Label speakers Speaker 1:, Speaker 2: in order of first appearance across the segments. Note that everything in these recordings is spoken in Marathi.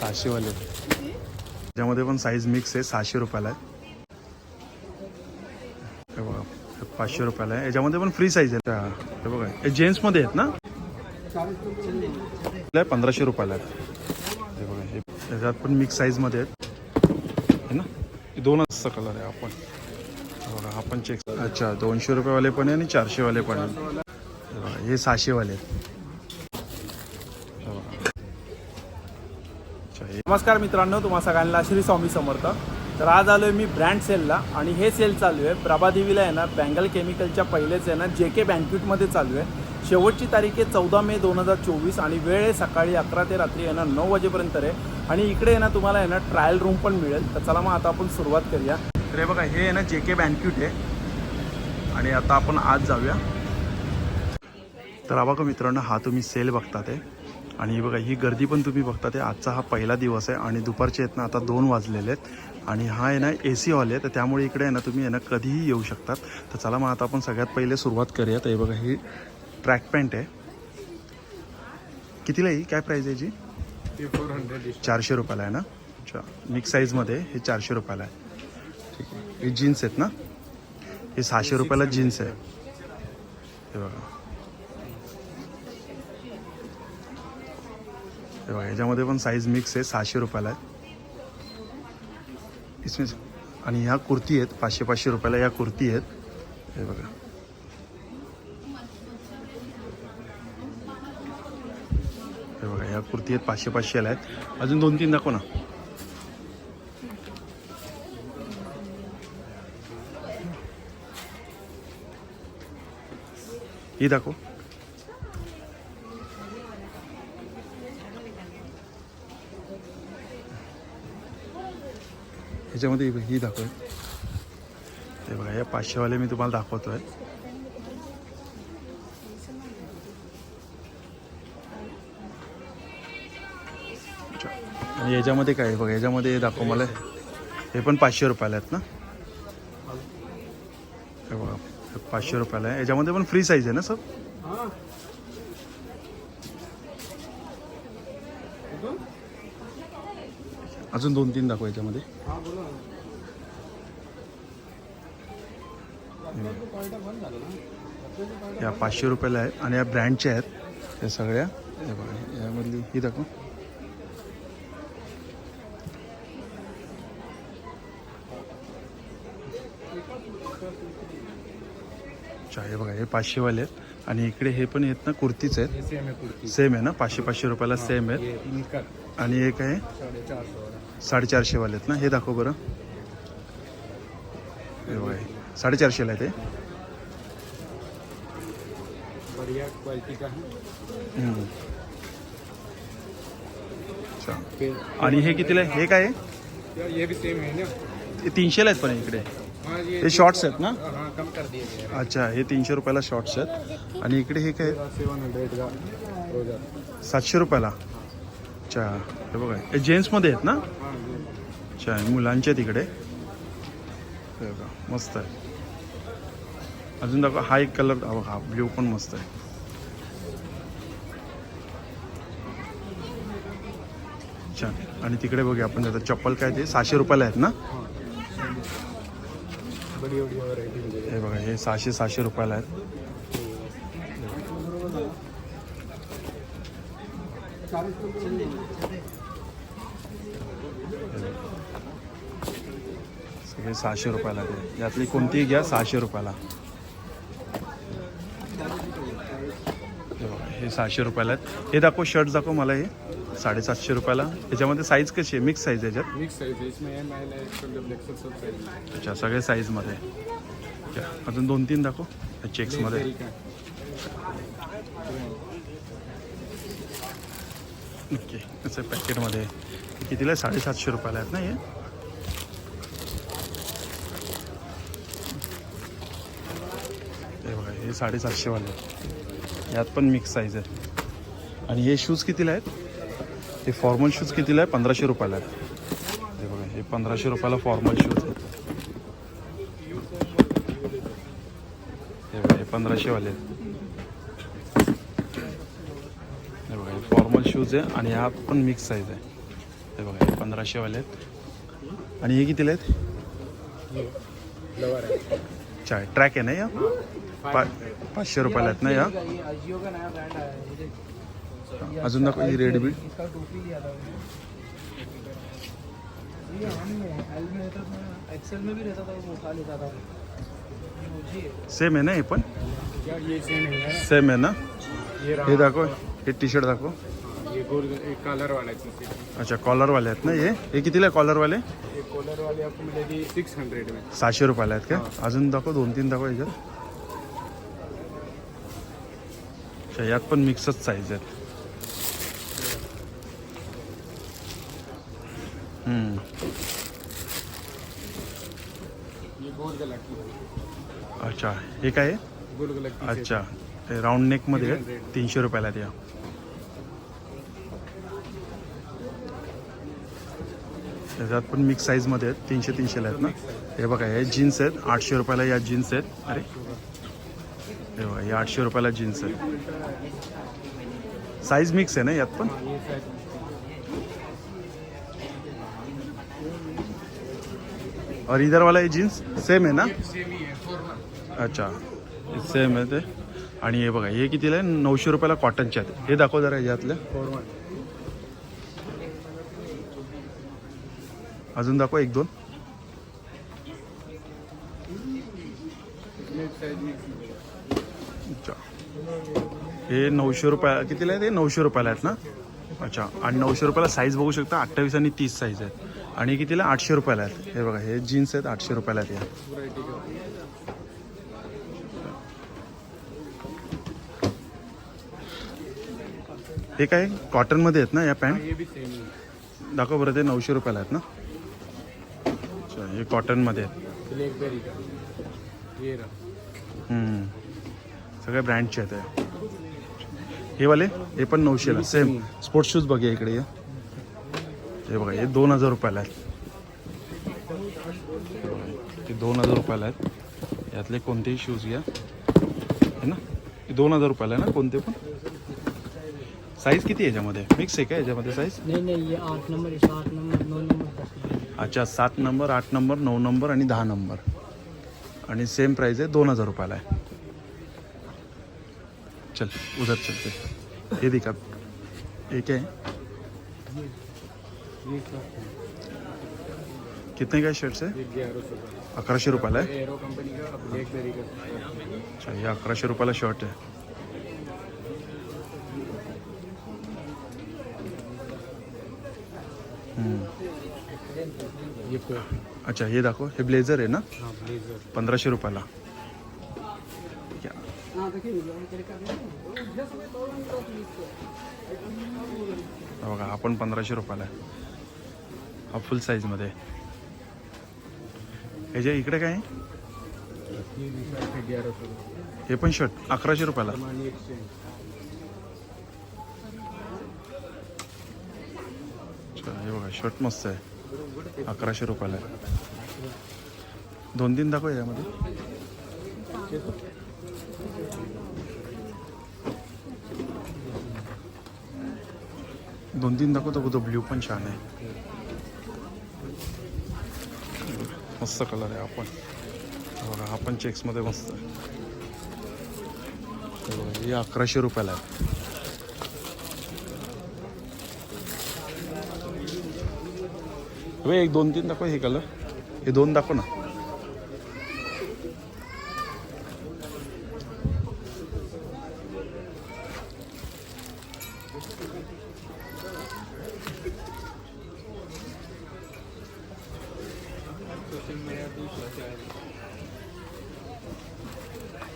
Speaker 1: सहाशेवाले. त्याच्यामध्ये पण साईज मिक्स आहे सहाशे रुपयाला आहे. हे बघा पाचशे रुपयाला आहे. याच्यामध्ये पण फ्री साईज आहे. त्या- हे बघा हे जेंट्समध्ये आहेत ना? पंधराशे रुपयाला आहेत. हे बघा हे याच्यात पण मिक्स साईजमध्ये आहेत. है ना? हे दोनच कलर आहे आपण. बघा आपण चेक अच्छा दोनशे रुपयेवाले पण आहे आणि चारशेवाले पण आहे. बघा हे सहाशेवाले आहेत.
Speaker 2: नमस्कार मित्रांनो तुम्हा सगळ्यांना श्री स्वामी समर्थ. तर आज आलो आहे मी ब्रँड सेलला आणि हे सेल चालू आहे. प्रभादेवीला आहे ना बँगल केमिकलच्या पहिलेच आहे ना जे के बँक्यूटमध्ये चालू आहे. शेवटची तारीख आहे चौदा मे दोन हजार चोवीस आणि वेळ आहे सकाळी अकरा ते रात्री आहे ना नऊ वाजेपर्यंत आहे. आणि इकडे आहे ना तुम्हाला आहे ना ट्रायल रूम पण मिळेल. तर चला मग आता आपण सुरुवात करूया.
Speaker 1: तर हे बघा हे आहे ना जे के बँक्यूट आहे. आणि आता आपण आज जाऊया. तर बघा मित्रांनो हा तुम्ही सेल बघतात आहे आणि ही बघा ही गर्दी पण तुम्ही बघतात आहे आजचा हा पहिला दिवस आहे आणि दुपारचे आहेत ना आता दोन वाजलेले आहेत. आणि हा आहे ना ए सी हॉल आहे तर त्यामुळे इकडे आहे ना तुम्ही आहे ना कधीही येऊ शकतात. तर चला मग आता आपण सगळ्यात पहिले सुरुवात करूया तर हे बघा ही ट्रॅक पॅन्ट आहे. कितीला ही? काय प्राईज आहे याची?
Speaker 2: फोर हंड्रेड
Speaker 1: चारशे रुपयाला आहे ना? अच्छा मिक्स साईजमध्ये हे चारशे रुपयाला आहे. ठीक आहे. हे जीन्स आहेत ना? हे सहाशे रुपयाला जीन्स आहे. हे बघा. हे बघा ह्याच्यामध्ये पण साईज मिक्स आहे सहाशे रुपयाला आहे. इसमें आणि ह्या कुर्ती आहेत पाचशे पाचशे रुपयाला या कुर्ती आहेत. हे बघा. हे बघा ह्या कुर्ती आहेत पाचशे पाचशेला आहेत. अजून दोन तीन दाखव ना. ही दाखव. ह्याच्यामध्ये ही- ही दाखव बघा या पाचशेवाले मी तुम्हाला दाखवतो आहे आणि याच्यामध्ये काय आहे? बघा याच्यामध्ये दाखव मला. हे पण पाचशे रुपयाला आहेत ना? हे बघा पाचशे रुपयाला आहे. याच्यामध्ये पण फ्री साईज आहे ना सर? अजून दोन तीन दाखव याच्यामध्ये. या पाचशे रुपयाला आहे आणि या ब्रँडच्या आहेत. या सगळ्या. बघा यामधली ही दाखव. अच्छा हे बघा हे पाचशेवाले आहेत. आणि इकडे हे पण आहेत ना कुर्तीच आहेत. सेम आहे ना? पाचशे पाचशे रुपयाला सेम आहेत. आणि एक आहे? साडेचारशेवाले आहेत ना? हे दाखव बरं. साडेचारशेला आहे ते. आणि हे कितीला हे काय आहे? तीनशेला आहेत पण इकडे.
Speaker 2: हाँ
Speaker 1: शॉर्ट्स आहेत ना? अच्छा हे तीनशे रुपयाला शॉर्ट्स आहेत. आणि इकडे हे काय सातशे रुपयाला. अच्छा हे बघा. हे जेंट्समध्ये आहेत ना? अच्छा हे मुलांचे तिकडे हे बघा मस्त आहे. अजून दाखवा हा एक कलर हा ब्ल्यू पण मस्त आहे. छान. आणि तिकडे बघूया आपण आता चप्पल काय ते सहाशे रुपयाला आहेत ना? हे बघा हे सहाशे सहाशे रुपयाला आहेत. सगळे सहाशे रुपयाला ते यातली कोणतीही घ्या सहाशे रुपयाला. हे सहाशे रुपयाला आहेत. हे दाखव शर्ट दाखव मला हे. साडेसातशे रुपयाला. याच्यामध्ये साईज कशी आहे? मिक्स साईज याच्यात.
Speaker 2: मिक्स साइज
Speaker 1: अच्छा सगळे साईजमध्ये अजून दोन तीन दाखव चेक्समध्ये ओके त्याचं पॅकेटमध्ये हे कितीला? आहे साडेसातशे रुपयाला आहेत ना हे? हे बघा हे साडेसातशेवाले. आहेत. यात पण मिक्स साईज आहे. आणि हे शूज कितीला आहेत? हे फॉर्मल शूज कितीला आहे? पंधराशे रुपयाला आहेत. हे बघा हे पंधराशे रुपयाला फॉर्मल शूज आहेत. हे बघा हे पंधराशेवाले आहेत हे बघा हे फॉर्मल शूज आहे आणि ह्यात पण मिक्स साईज आहे. हे बघा हे पंधराशेवाले आहेत. आणि हे कितीला आहेत?
Speaker 3: है
Speaker 1: अच्छा ट्रॅक आहे ना या? पा पाचशे रुपयाला आहेत ना या?
Speaker 3: है।
Speaker 1: अजून दाखव ही रेड बीट
Speaker 3: इसका टोपी लिया था मैंने। ये हम में है एल में रहता था एक्सेल में भी रहता था वो उठा लेता था। मुझे।
Speaker 1: सेम आहे ना हे पण?
Speaker 3: सेम है
Speaker 1: आहे ना?
Speaker 3: ये
Speaker 1: हे दाखव हे टी शर्ट दाखव
Speaker 3: गोल एक
Speaker 1: अच्छा कॉलरवाले आहेत ना हे? हे कितीला आहे कॉलरवाले
Speaker 3: ये कॉलर वाले आपको मिलेगी सिक्स हंड्रेड में
Speaker 1: सहाशे रुपयाला आहेत का? अजून दाखव दोन तीन दाखव याच्यात. अच्छा यात पण मिक्सच साईज आहेत. हम्म.
Speaker 3: ये गोल गला की
Speaker 1: अच्छा हे काय आहे?
Speaker 3: गोल गला की
Speaker 1: अच्छा ते राऊंड नेकमध्ये आहे. तीनशे रुपयाला द्या. त्याच्यात पण मिक्स साईजमध्ये आहेत. तीनशे तीनशेला आहेत ना? हे बघा हे जीन्स आहेत. आठशे रुपयाला या जीन्स आहेत. अरे. हे बघा हे आठशे रुपयाला जीन्स आहेत. साईज मिक्स आहे ना यात पण? और इधरवाला हे जीन्स सेम आहे ना? अच्छा. सेम आहे ते. आणि हे बघा हे कितीला आहे? नऊशे रुपयाला कॉटनचे आहेत. हे दाखव जरा यातलं. अजून दाखव एक दोन. अच्छा. हे नऊशे रुपया कितीला आहे ते? नऊशे रुपयाला आहेत ना? अच्छा. आणि नऊशे रुपयाला साईज बघू शकता अठ्ठावीस आणि तीस साईज आहेत. आणि कितीला? आठशे रुपयाला आहेत. हे बघा हे जीन्स आहेत आठशे रुपयाला आहेत हे काय? कॉटनमध्ये आहेत ना या पॅन्ट दाखव बरं ते नऊशे रुपयाला आहेत ना? हे कॉटनमध्ये
Speaker 3: ब्लैकबेरी
Speaker 1: हम्म. सगळ्या ब्रँडचे आहेत हे. वाले? हे पण नऊशेला सेम स्पोर्ट्स शूज़ बघा इकडे या। हे बघा हे दोन हज़ार रुपयाला आहेत. ते दोन हज़ार रुपयाला आहेत. यातले कोणतेही शूज़ घ्या. है ना? हे दोन हज़ार रुपयाला आहे ना? कोणते पण? साईज किती याच्यामध्ये? मिक्स आहे का याच्यामध्ये साईज
Speaker 3: नहीं नहीं आठ नंबर
Speaker 1: अच्छा सात नंबर आठ नंबर नऊ नंबर आणि दहा नंबर. आणि सेम प्राईज आहे दोन हजार रुपयाला आहे. चल उधर चलते हे दिखा. एक आहे कितने का शर्ट्स आहे? अकराशे रुपयाला आहे? अच्छा हे अकराशे रुपयाला शर्ट आहे. अच्छा हे दाखव. हे ब्लेझर आहे ना? पंधराशे रुपयाला. बघा हा पण पंधराशे रुपयाला हा फुल साईजमध्ये. ह्याच्या इकडे काय?
Speaker 3: है
Speaker 1: हे पण शर्ट अकराशे रुपयाला. हे बघा शर्ट मस्त आहे. अकराशे रुपयाला आहे. दोन तीन दाखव यामध्ये. दोन तीन दाखवतो तो ब्ल्यू पण छान आहे. मस्त कलर आहे आपण बघा हा पण चेक्समध्ये मस्त आहे. हे हे अकराशे रुपयाला आहे. वे एक दोन तीन दाखव हे कलर हे दोन दाखव ना.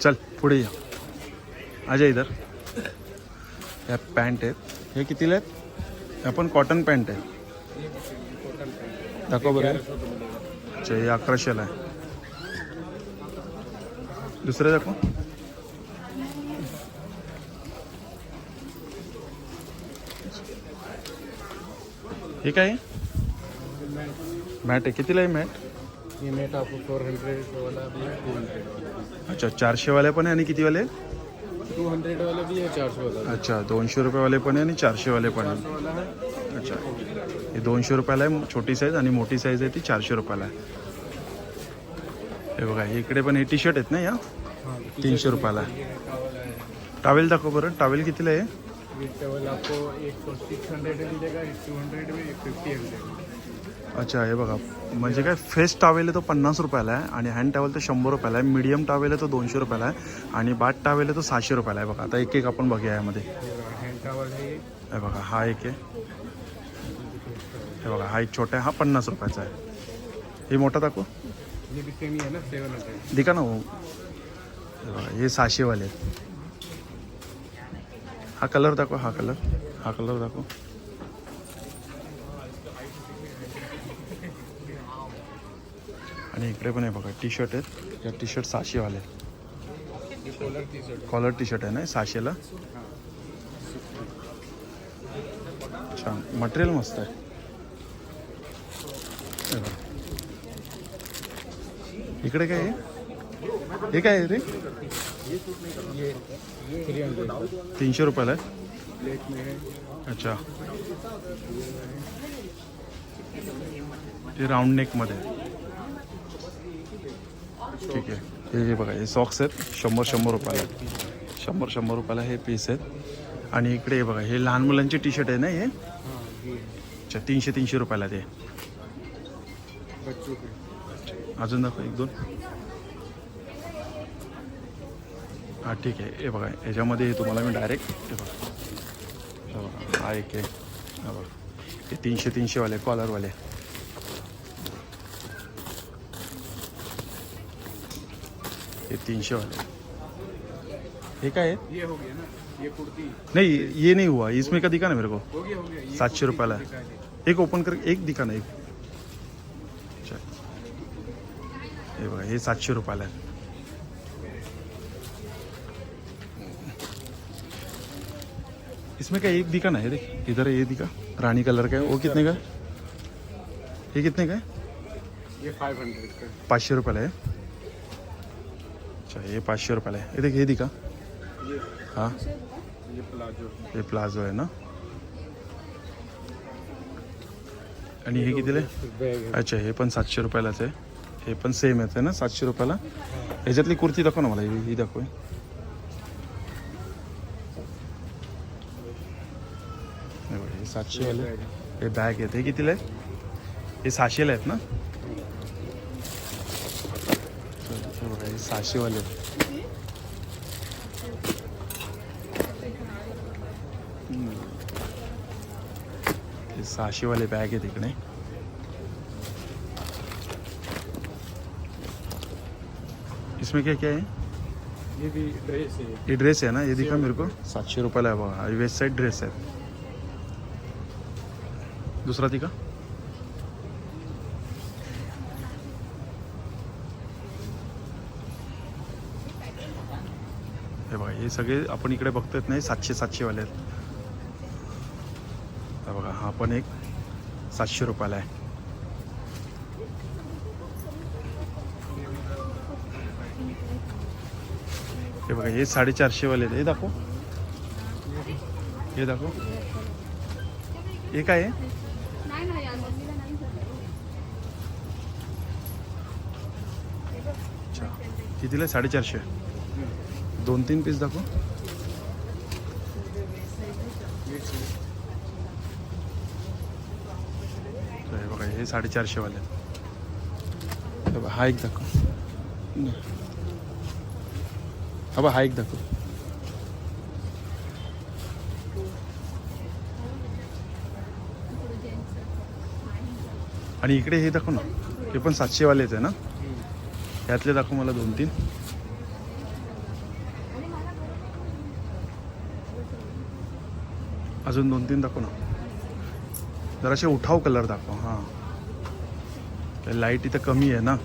Speaker 1: चल पुढे या. अजय इधर. या पॅन्ट आहेत. हे कितीला आहेत? ह्या पण कॉटन पॅन्ट आहे दाखव बरं. अच्छा हे अकराशेला आहे दुसरे दाखव. हे काय? मॅट आहे. कितीला आहे मॅट?
Speaker 3: मेट आपको फोर हंड्रेड है
Speaker 1: अच्छा चारशेवाले पण आहे आणि कितीवाले?
Speaker 3: टू हंड्रेड वाला भी है चार सौ वाला भी
Speaker 1: अच्छा दोनशे रुपयेवाले पण आहे आणि चारशेवाले पण आहे. अच्छा. हे दोनशे रुपयाला आहे छोटी साईज आणि मोठी साईज आहे ती चारशे रुपयाला आहे. हे बघा इकडे पण हे टी शर्ट आहेत ना या? तीनशे रुपयाला. आहे टावेल दाखव बरं. टावेल कितीला आहे? अच्छा हे बघा. म्हणजे काय फेस टावेल आहे तो पन्नास रुपयाला आहे आणि हँड टावेल तर शंभर रुपयाला आहे. मीडियम टावेल आहे तो दोनशे रुपयाला आहे आणि बाट टावेल आहे तो सहाशे रुपयाला आहे. बघा आता एक एक आपण बघूया यामध्ये.
Speaker 3: हे
Speaker 1: बघा हा एक आहे. हे बघा हा एक छोटा आहे हा पन्नास रुपयाचा आहे. हे मोठा दाखव.
Speaker 3: ना
Speaker 1: दिका ना हो हे बघा हे सहाशेवाले आहेत. हा कलर दाखव हा कलर. हा कलर दाखव. आणि इकडे पण आहे बघा टी शर्ट आहेत. या टी शर्ट सहाशेवाले आहेत.
Speaker 3: कॉलर टी शर्ट
Speaker 1: आहे ना हे सहाशेला? छान. मटेरियल मस्त आहे. इकडे काय आहे? हे काय आहे रे? तीनशे रुपयाला आहे? अच्छा. ते राऊंड नेकमध्ये ठीक आहे. हे जे बघा हे सॉक्स आहेत शंभर शंभर रुपयाला शंभर शंभर रुपयाला हे पीस आहेत. आणि इकडे हे बघा हे लहान मुलांचे टी शर्ट आहे ना हे? अच्छा तीनशे तीनशे रुपयाला ते.
Speaker 3: बच्चों के।
Speaker 1: अजून दाखव एक दोन हाँ ठीक आहे हे बघा याच्यामध्ये हे तुम्हाला मी डायरेक्ट हे बघा. हे बघा हा एक आहे. हा बघा. हे तीनशे तीनशेवाले कॉलरवाले हे तीनशेवाले हे काय आहे
Speaker 3: ये हो गया ना ये कुर्ती.
Speaker 1: नहीं ये नहीं हुआ. इसमें का दिखा ना मेरे को?
Speaker 3: हो गया हो गया. ये
Speaker 1: सातशे रुपयाला.
Speaker 3: दिखा
Speaker 1: एक ओपन कर एक दिखा ना एक. हे बघा हे सातशे रुपयाला आहे. इसमें क्या एक दिखा ना है देख. इधर है ये दिखा रानी कलर का है. वो कितने का है? ये कितने का है?
Speaker 3: ये फाइव हंड्रेड का
Speaker 1: पाचशे रुपयाला आहे. अच्छा हे पाचशे रुपयाला आहे. हे देख हे दिखा
Speaker 3: ये
Speaker 1: हां.
Speaker 3: ये प्लाजो.
Speaker 1: हे प्लाझो आहे ना. आणि हे कितीला आहे. अच्छा हे पण सातशे रुपयालाच आहे. हे पण सेम येतं ना सातशे रुपयाला. ह्याच्यातली कुर्ती दाखव ना मला ही ही दाखव हे हे सातशेवाले. हे बॅग येते हे कितीला आहे हे सहाशेला आहेत ना? बघा हे सहाशेवाले आहेत. हे सहाशेवाले बॅग आहेत इकडे. इसमें क्या क्या है?
Speaker 3: ये भी ड्रेस है।
Speaker 1: ये ड्रेस है ना? ये दिखा मेरे को। सातशे रुपयाला आहे बघा हे। वेस्ट साईड ड्रेस आहे दुसरा दिखा। हे बघा हे सगळे आपण इकडे बघतोय नाही सातशे सातशेवाले आहेत. बघा हा पण एक सातशे रुपयाला आहे. हे बघा हे साडेचारशेवाले आहेत. हे दाखव. हे दाखव. हे काय आहे? अच्छा कितीला? आहे? साडेचारशे. दोन तीन पीस दाखव. हे बघा हे साडेचारशेवाले आहेत. हा एक दाखव. हा बघा हा एक दाखव. आणि इकडे हे दाखव ना हे पण सातशेवालेच आहे ना? यातले दाखव मला दोन तीन. अजून दोन तीन दाखव ना. जराशे उठाव कलर दाखव हां. लाइट इथं कमी आहे ना.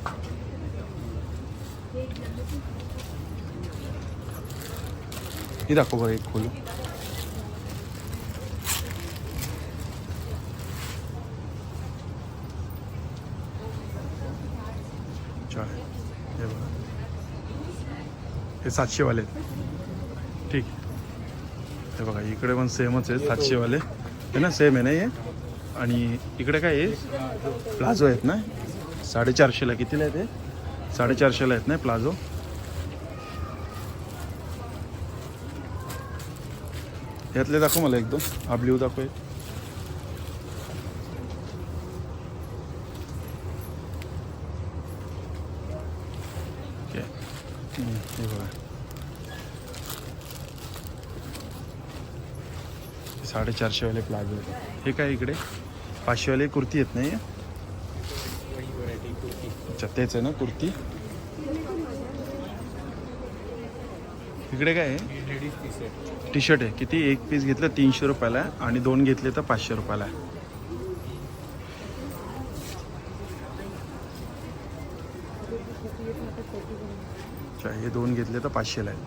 Speaker 1: ही दाखव बरं एक खोली हे बघा हे सातशेवाले आहेत ठीक हे बघा इकडे पण सेमच आहे सातशेवाले हे ना सेम आहे ना हे आणि इकडे काय आहे प्लाझो आहेत ना साडेचारशेला कितीला आहे ते साडेचारशेला आहेत ना प्लाझो यातले दाखव मला एकदम. हा ब्ल्यू दाखव एक. साडेचारशेवाले प्लाझो हे काय इकडे? पाचशेवाले कुर्ती येत नाही अच्छा तेच आहे ना कुर्ती? इकडे काय आहे? टी शर्ट आहे. किती? एक पीस घेतलं तीनशे रुपयाला आहे. आणि दोन घेतले तर पाचशे रुपयाला आहे. अच्छा हे दोन घेतले तर पाचशेला आहे.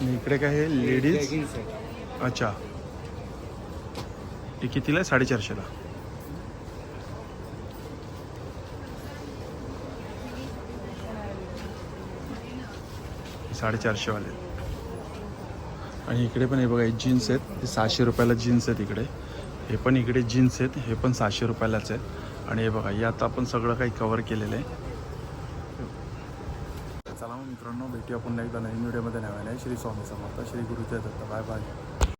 Speaker 1: आणि इकडे काय आहे? लेडीज अच्छा. हे कितीला आहे? साडेचारशेला. साडेचारशेवाले आणि इकडे पण हे बघा हे जीन्स आहेत. ते सहाशे रुपयाला जीन्स आहेत इकडे. हे पण इकडे जीन्स आहेत. हे पण सहाशे रुपयालाच आहेत. आणि हे बघा हे आता आपण सगळं काही कवर केलेलं आहे. चला मग मित्रांनो भेटी आपण एकदा नवीन व्हिडिओमध्ये नव्याने. श्री स्वामी समर्थ श्री गुरुजय दत्त बाय बाय